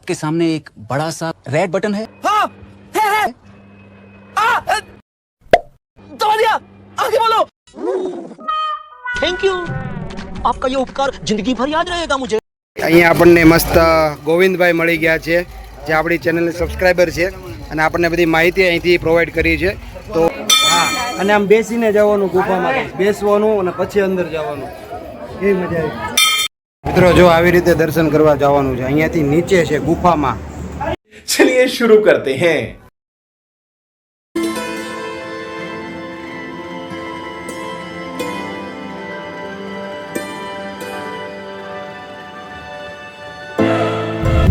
आपके सामने एक बड़ा सा रेड बटन है हाँ है है आ, अ, दबा दिया आगे बोलो थैंक यू आपका ये उपकार जिंदगी भर याद रहेगा मुझे અહીંયા આપણને મસ્ત ગોવિંદભાઈ મળી ગયા છે જે આપણી ચેનલના સબસ્ક્રાઈબર છે અને આપણને બધી માહિતી અહીંથી પ્રોવાઈડ કરી છે તો હા અને આમ બેસીને જવાનું ગુફામાં બેસવાનું અને પછી અંદર જવાનું એ મજા આવી મિત્રો જો આવી રીતે દર્શન કરવા જવાનું છે અહીંયાથી નીચે છે ગુફામાં. ચલિએ શરૂ કરતે હૈ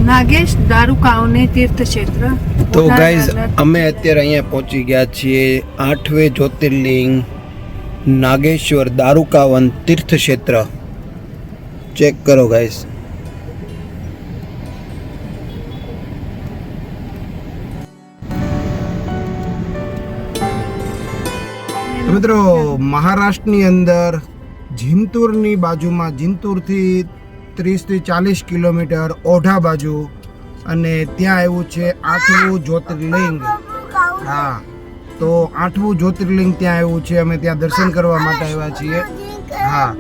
નાગેશ દારૂકાઓને તીર્થક્ષેત્ર. તો ગાઈઝ અમે અત્યારે અહીંયા પહોંચી ગયા છીએ આઠવે જ્યોતિર્લિંગ નાગેશ્વર દારુકાવન તીર્થ ક્ષેત્ર ચેક કરો ગાઈસ મિત્રો, મહારાષ્ટ્રની અંદર જિંતુરની બાજુમાં, જિંતુરથી ત્રીસથી ચાલીસ કિલોમીટર ઓઢા બાજુ અને ત્યાં આવ્યું છે આઠમું જ્યોતિર્લિંગ. હા, તો આઠમું જ્યોતિર્લિંગ ત્યાં આવ્યું છે, અમે ત્યાં દર્શન કરવા માટે આવ્યા છીએ. હા.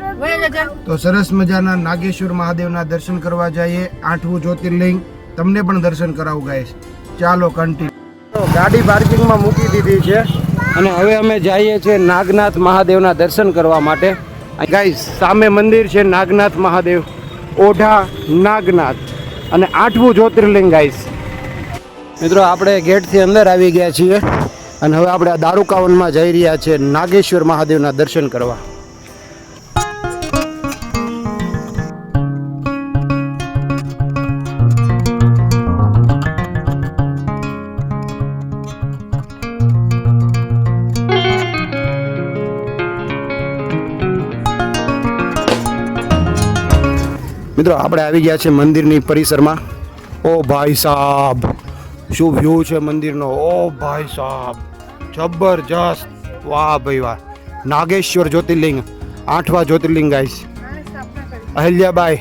તો સરસ મજાના નાગેશ્વર મહાદેવના દર્શન કરવા જઈએ. આઠવું જ્યોતિર્લિંગ. તમને પણ દર્શન કરાવું ગાઈશ ચાલો કન્ટિન્યુ ગાડી પાર્કિંગમાં મૂકી દીધી છે. અને હવે અમે જઈએ છીએ નાગનાથ મહાદેવના દર્શન કરવા માટે. ગાઈસ સામે મંદિર છે નાગનાથ મહાદેવ. ઓઢા નાગનાથ. અને આઠમું જ્યોતિર્લિંગ ગાઈસ મિત્રો, આપણે ગેટથી અંદર આવી ગયા છીએ. અને હવે આપણે આ દારૂકાવનમાં જઈ રહ્યા છીએ નાગેશ્વર મહાદેવના દર્શન કરવા. મિત્રો, આપણે આવી ગયા છે મંદિરની પરિસરમાં. ઓ ભાઈ સાહેબ શું વ્યૂ છે મંદિરનો? ઓ ભાઈ સાહેબ જબરજસ્ત. વાહ ભાઈ વાહ. નાગેશ્વર જ્યોતિર્લિંગ. આઠવા જ્યોતિર્લિંગ ગાઈસ અહિલ્યાબાઈ.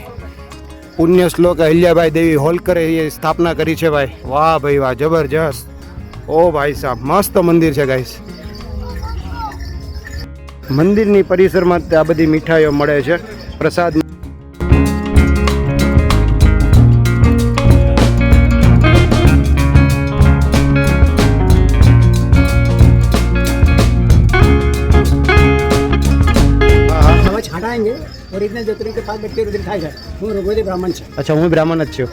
પુણ્ય શ્લોક અહિલ્યાબાઈ દેવી હોલકરે એ સ્થાપના કરી છે, ભાઈ. વાહ ભાઈ વાહ, જબરજસ્ત. ઓ ભાઈ સાહેબ મસ્ત મંદિર છે ગાઈસ મંદિરની પરિસરમાં આ બધી મીઠાઈઓ મળે છે. પ્રસાદ बनाएँगे ओरिजिनल ज्योतिर्लिंग के पास व्यक्ति दिखाई जाए वो रोगोदे ब्राह्मण छे। अच्छा हूँ ब्राह्मण अच्छे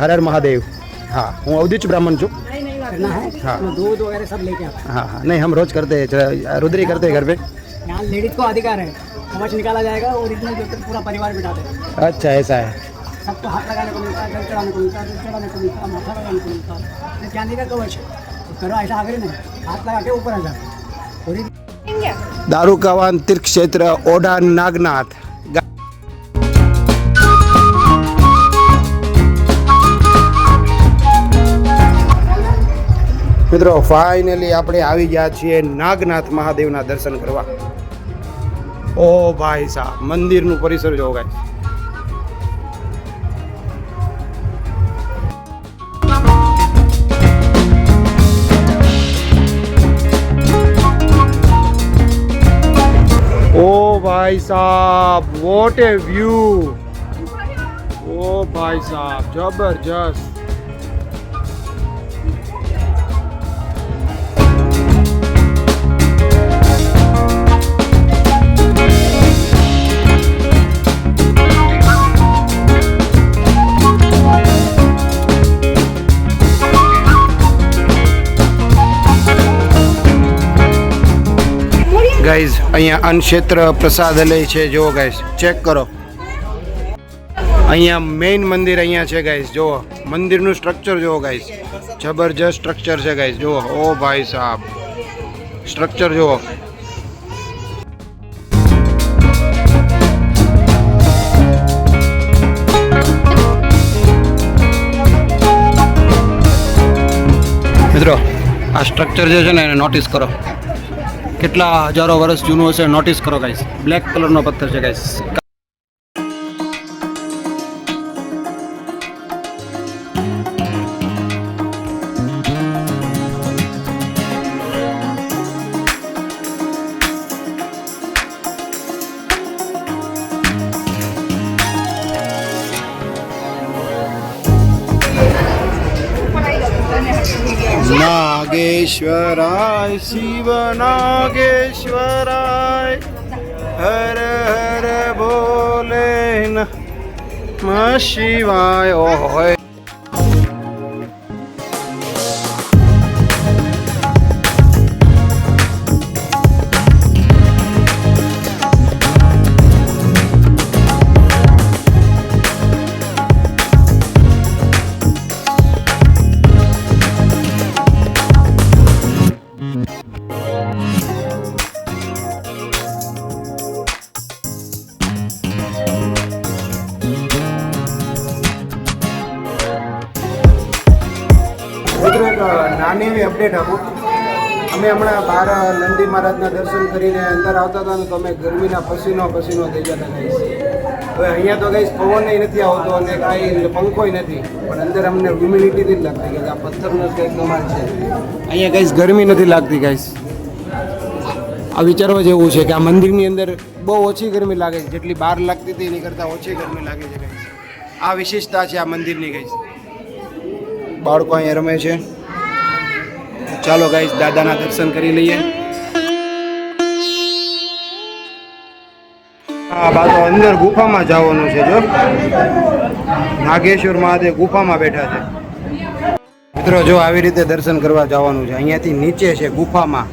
हर हर महादेव। हाँ। हूँ अवधि ब्राह्मण छू करना है? हाँ। दूध वगैरह सब लेके आता हाँ। हाँ नहीं हम रोज करते हैं करते हैं घर पे। यहाँ लेडीज़ को अधिकार है। निकाला जाएगा पूरा परिवार अच्छा ऐसा है। सबको हाथ लगाने को मिलता है चढ़ाने को मिलता है चढ़ाने को मिलता है माथा लगाने को मिलता है। तो का कवच? तो करो ऐसा नहीं हाथ लगा के ऊपर आ દારૂકાવાન તીર્થક્ષેત્ર ઓઢાન નાગનાથ. મિત્રો ફાઇનલી આપણે આવી ગયા છીએ નાગનાથ મહાદેવના દર્શન કરવા. ઓ ભાઈ સાહેબ, મંદિરનું પરિસર જોવો भाई साहब व्हाट ए व्यू ओ भाई साहब जबरदस्त ગાઈઝ અહીંયા અનક્ષેત્ર પ્રસાદાલય છે. જુઓ ગાઈઝ ચેક કરો. અહીંયા મેઇન મંદિર અહીંયા છે ગાઈઝ જુઓ. મંદિરનું સ્ટ્રક્ચર જુઓ ગાઈઝ જબરજસ્ત સ્ટ્રક્ચર છે ગાઈઝ જુઓ. ઓ ભાઈ સાહેબ સ્ટ્રક્ચર જુઓ. મિત્રો, આ સ્ટ્રક્ચર જે છે ને એને નોટિસ કરો. કેટલા હજારો વર્ષ જૂનું હશે નોટિસ કરો ગાઈસ બ્લેક કલરનો પથ્થર છે ગાઈસ નાગેશ્વરાય શિવ નાગેશ્વરાય હર હર બોલે નમઃ શિવાય ઓહો અપડેટ આપું. અમે હમણાં બહાર નંદી મહારાજના દર્શન કરીને અંદર આવતા હતા ને તો અમે ગરમીના પસીનો પસીનો થઈ જતા ગઈશ હવે અહીંયા તો કઈ પવન નથી આવતો અને કાંઈ પંખોય નથી. પણ અંદર અમને હ્યુમિડિટીથી જ લાગતી કે આ પથ્થરનો કંઈક કમાલ છે. અહીંયા કઈ ગરમી નથી લાગતી ગાઈસ આ વિચારવા જેવું છે કે આ મંદિરની અંદર બહુ ઓછી ગરમી લાગે છે. જેટલી બહાર લાગતી હતી એની કરતાં ઓછી ગરમી લાગે છે ગાઈસ આ વિશેષતા છે આ મંદિરની કંઈ બાળકો અહીંયા રમે છે. ચાલો ગાઈશ દાદાના દર્શન કરી લઈએ. આ બાતો અંદર ગુફામાં જવાનું છે જો. નાગેશ્વર મહાદેવ ગુફામાં બેઠા છે. મિત્રો, જો આવી રીતે દર્શન કરવા જવાનું છે, અહીંયાથી નીચે છે ગુફામાં.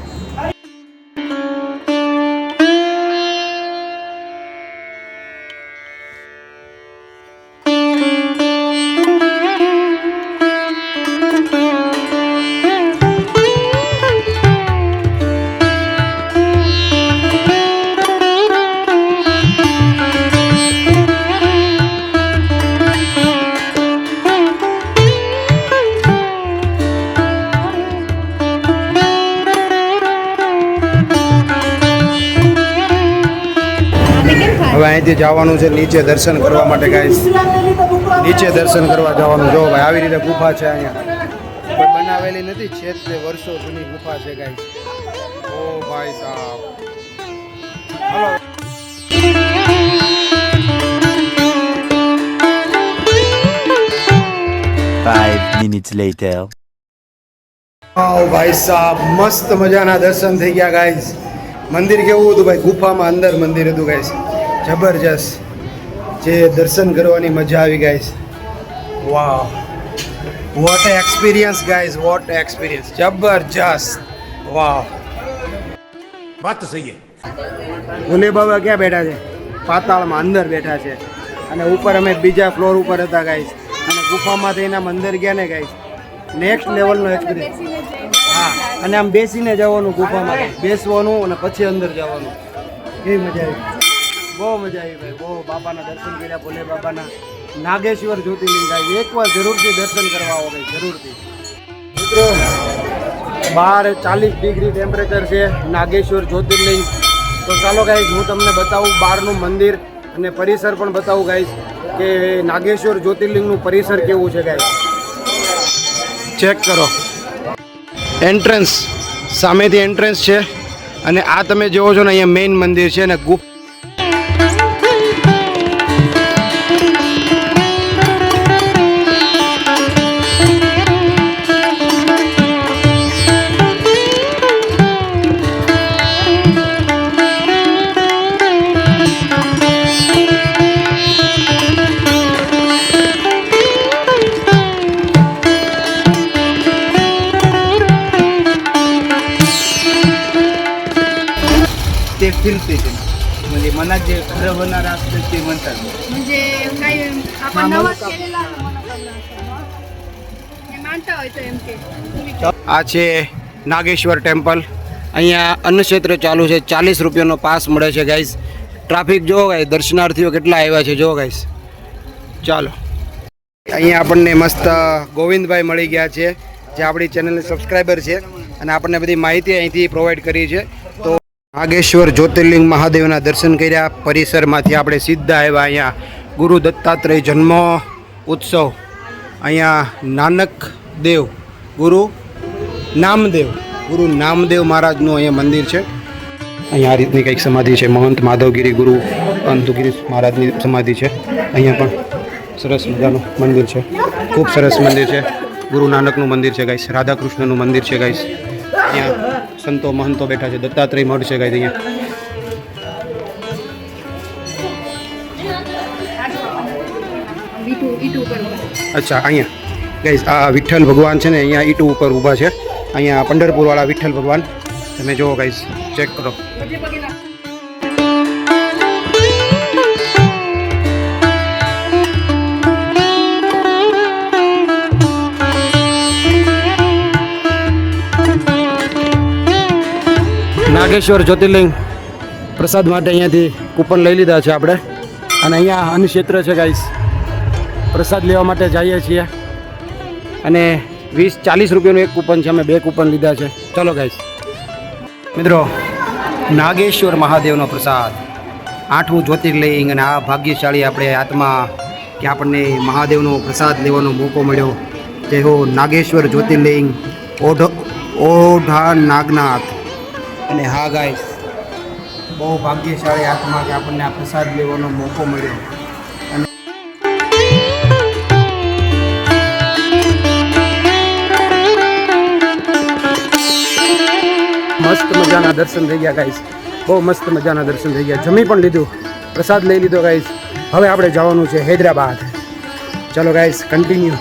અહીંથી જવાનું છે નીચે દર્શન કરવા માટે કાંઈ નીચે દર્શન કરવા જવાનું. જો ભાઈ આવી રીતે ગુફા છે અહીંયા. બનાવેલી નથી છે તે વર્ષો જૂની ગુફા છે કાંઈ ઓ ભાઈ સાહેબ. હલો. Five minutes later. આવ ભાઈ સાહેબ મસ્ત મજાના દર્શન થઈ ગયા ગાઈસ. મંદિર કેવું હતું ભાઈ? ગુફામાં અંદર મંદિર હતું ગાઈસ. જબરજસ્ત જે દર્શન કરવાની મજા આવી ગાઈસ વાહ what experience guys what experience જબરજસ્ત. વાહ વાત તો સહી ભોલે બાબા ક્યાં બેઠા છે? પાતાળમાં અંદર બેઠા છે. અને ઉપર અમે બીજા ફ્લોર ઉપર હતા ગાઈસ અને ગુફામાંથી એના મંદિર ગયા ને ગાઈસ નેક્સ્ટ લેવલનો એક્સપિરિયન્સ હા અને આમ બેસીને જવાનું ગુફામાં બેસવાનું અને પછી અંદર જવાનું. એવી મજા આવી. બહુ મજા આવી ભાઈ, બહુ બાપાના દર્શન કર્યા, ભોલે બાપાના નાગેશ્વર જ્યોતિર્લિંગ ભાઈ એકવાર જરૂરથી દર્શન કરવા આવો ભાઈ, જરૂરથી. મિત્રો, બાર ચાલીસ ડિગ્રી ટેમ્પરેચર છે, નાગેશ્વર જ્યોતિર્લિંગ. તો ચાલો ગાઈઝ હું તમને બતાવું બહારનું મંદિર અને પરિસર પણ બતાવું ગાઈઝ કે નાગેશ્વર જ્યોતિર્લિંગનું પરિસર કેવું છે ગાઈઝ ચેક કરો. એન્ટ્રન્સ સામેથી એન્ટ્રન્સ છે. અને આ તમે જોવો છો ને, અહીંયા મેઇન મંદિર છે અને ગુપ असतं ते म्हणतात म्हणजे काही आपण नवस केलेला मनोकामना असतो. हे मानता હોય તો એમ કે આ છે નાગેશ્વર ટેમ્પલ અહીંયા અન્નક્ષેત્ર ચાલુ છે ચાલીસ રૂપિયાનો પાસ મળે છે ગાઈસ ટ્રાફિક જો ગાઈસ દર્શનાર્થીઓ કેટલા આવ્યા છે જો ગાઈસ ચાલો અહીંયા આપણને મસ્ત ગોવિંદભાઈ મળી ગયા છે જે આપણી ચેનલના સબસ્ક્રાઈબર છે અને આપણને બધી માહિતી અહીંથી પ્રોવાઈડ કરી છે તો નાગેશ્વર જ્યોતિર્લિંગ મહાદેવના દર્શન કર્યા. પરિસરમાંથી આપણે સીધા આવ્યા અહીંયા. ગુરુ દત્તાત્રેય જન્મ ઉત્સવ. અહીંયા નાનક દેવ, ગુરુ નામદેવ ગુરુ નામદેવ મહારાજનું અહીંયા મંદિર છે. અહીંયા આ રીતની કંઈક સમાધિ છે. મહંત માધવગીરી ગુરુ અંતુગીરી મહારાજની સમાધિ છે. અહીંયા પણ સરસ મજાનું મંદિર છે. ખૂબ સરસ મંદિર છે. ગુરુ નાનકનું મંદિર છે, ગાઈસ. રાધાકૃષ્ણનું મંદિર છે, ગાઈસ. અહીંયા સંતો મહંતો બેઠા છે. દત્તાત્રેય મઠ છે ગાઈસ અહીંયા. અચ્છા, અહીંયા. ગાઈસ, આ વિઠ્ઠલ ભગવાન છે ને, અહીંયા ઈટુ ઉપર ઊભા છે. અહીંયા પંઢરપુરવાળા વિઠ્ઠલ ભગવાન. તમે જુઓ ગાઈસ, ચેક કરો. નાગેશ્વર જ્યોતિર્લિંગ પ્રસાદ માટે અહીંયાથી કૂપન લઈ લીધા છે આપણે. અને અહીંયા અન્ન ક્ષેત્ર છે ગાઈસ પ્રસાદ લેવા માટે જઈએ છીએ. અને વીસ ચાલીસ રૂપિયાનું એક કૂપન છે, અમે બે કૂપન લીધા છે. ચલો ગાઈસ મિત્રો, નાગેશ્વર મહાદેવનો પ્રસાદ. આઠમું જ્યોતિર્લિંગ અને આ ભાગ્યશાળી આપણે આત્મા કે આપણને મહાદેવનો પ્રસાદ લેવાનો મોકો મળ્યો. તે હો નાગેશ્વર જ્યોતિર્લિંગ. ઓઢ ઓઢા નાગનાથ અને હા ગાઈસ બહુ ભાગ્યશાળી આત્મા કે આપણને આ પ્રસાદ લેવાનો મોકો મળ્યો. મસ્ત મજાના દર્શન થઈ ગયા ગાઈસ બહુ મસ્ત મજાના દર્શન થઈ ગયા. જમી પણ લીધું. પ્રસાદ લઈ લીધો ગાઈસ હવે આપણે જવાનું છે હૈદરાબાદ. ચલો ગાઈસ કન્ટિન્યુ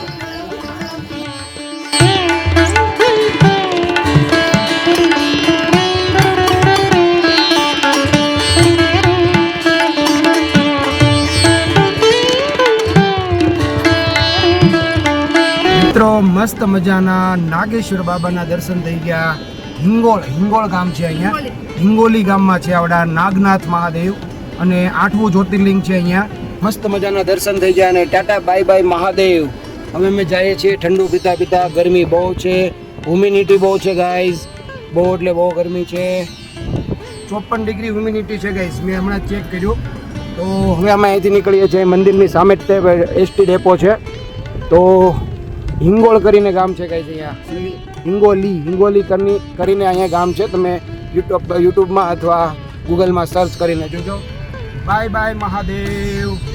મિત્રો મસ્ત મજાના નાગેશ્વર બાબાના દર્શન થઈ ગયા. હિંગોળ હિંગોળ ગામ છે અહીંયા. હિંગોલી. ગામમાં છે આવડા નાગનાથ મહાદેવ અને આઠમું જ્યોતિર્લિંગ છે અહીંયા. મસ્ત મજાના દર્શન થઈ ગયા અને ટાટા બાય બાય મહાદેવ. હવે અમે જઈએ છીએ ઠંડુ પીતા પીતા. ગરમી બહુ છે હ્યુમિનિટી બહુ છે ગાઈઝ બહુ એટલે બહુ ગરમી છે. ચોપન ડિગ્રી હ્યુમિનિટી છે ગાઈઝ મેં હમણાં ચેક કર્યું. તો હવે અમે અહીંથી નીકળીએ છીએ મંદિરની સામે જ તે એસટી ડેપો છે. તો હિંગોળ કરીને ગામ છે કઈ છે અહીંયા? હિંગોલી હિંગોલી કરી કરીને અહીંયા ગામ છે. તમે યુટ્યુબ યુટ્યુબમાં અથવા ગૂગલમાં સર્ચ કરીને જોજો. Bye bye Mahadev.